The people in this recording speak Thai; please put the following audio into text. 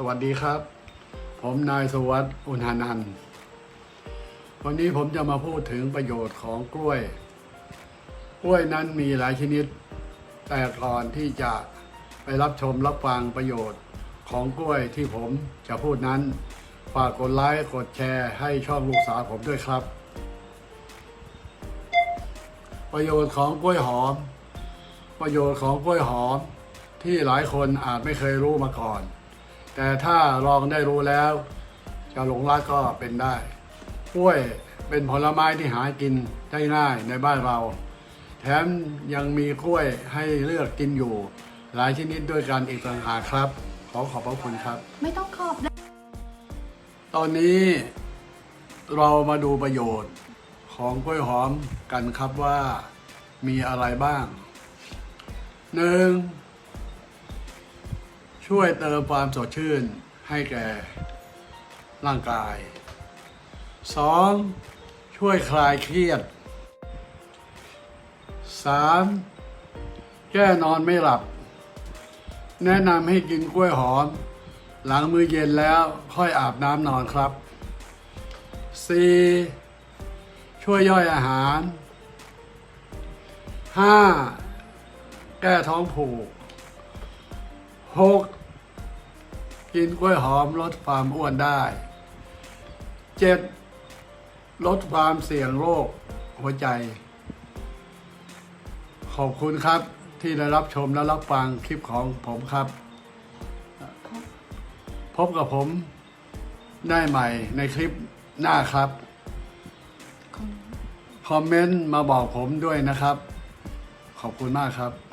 สวัสดีครับ ผมนายสวัสดิ์อุณหานันท์วันนี้ผมจะมาพูดถึงประโยชน์ของกล้วย กล้วยนั้นมีหลายชนิด แต่ก่อนที่จะไปรับชมรับฟังประโยชน์ของกล้วยที่ผมจะพูดนั้น ฝากกดไลค์กดแชร์ให้ช่องลูกสาวผมด้วยครับ ประโยชน์ของกล้วยหอม ประโยชน์ของกล้วยหอมที่หลายคนอาจไม่เคยรู้มาก่อน แต่ถ้าลองได้รู้แล้ว จะหลงรักก็เป็นได้ กล้วยเป็นผลไม้ที่หากินได้ง่ายในบ้านเรา แถมยังมีกล้วยให้เลือกกินอยู่ หลายชนิดด้วยกันอีกต่างหากครับ ขอขอบพระคุณครับ ไม่ต้องขอบนะตอนนี้เรามาดูประโยชน์ของกล้วยหอมกันครับว่ามีอะไรบ้างหนึ่ง ช่วยเติมความสดชื่นให้แก่ร่างกายสองช่วยคลายเครียดสามแก้นอนไม่หลับ แนะนำให้กินกล้วยหอม หลังมื้อเย็นแล้วค่อยอาบน้ำนอนครับ 4. ช่วยย่อยอาหาร 5. แก้ท้องผูก 6. กินกล้วยหอมลดความอ้วนได้ 7. ลดความเสี่ยงโรคหัวใจ ขอบคุณครับที่ได้รับชมและรับฟังคลิปของผมครับ พบกับผมได้ใหม่ในคลิปหน้าครับ คอมเมนต์มาบอกผมด้วยนะครับ ขอบคุณมากครับ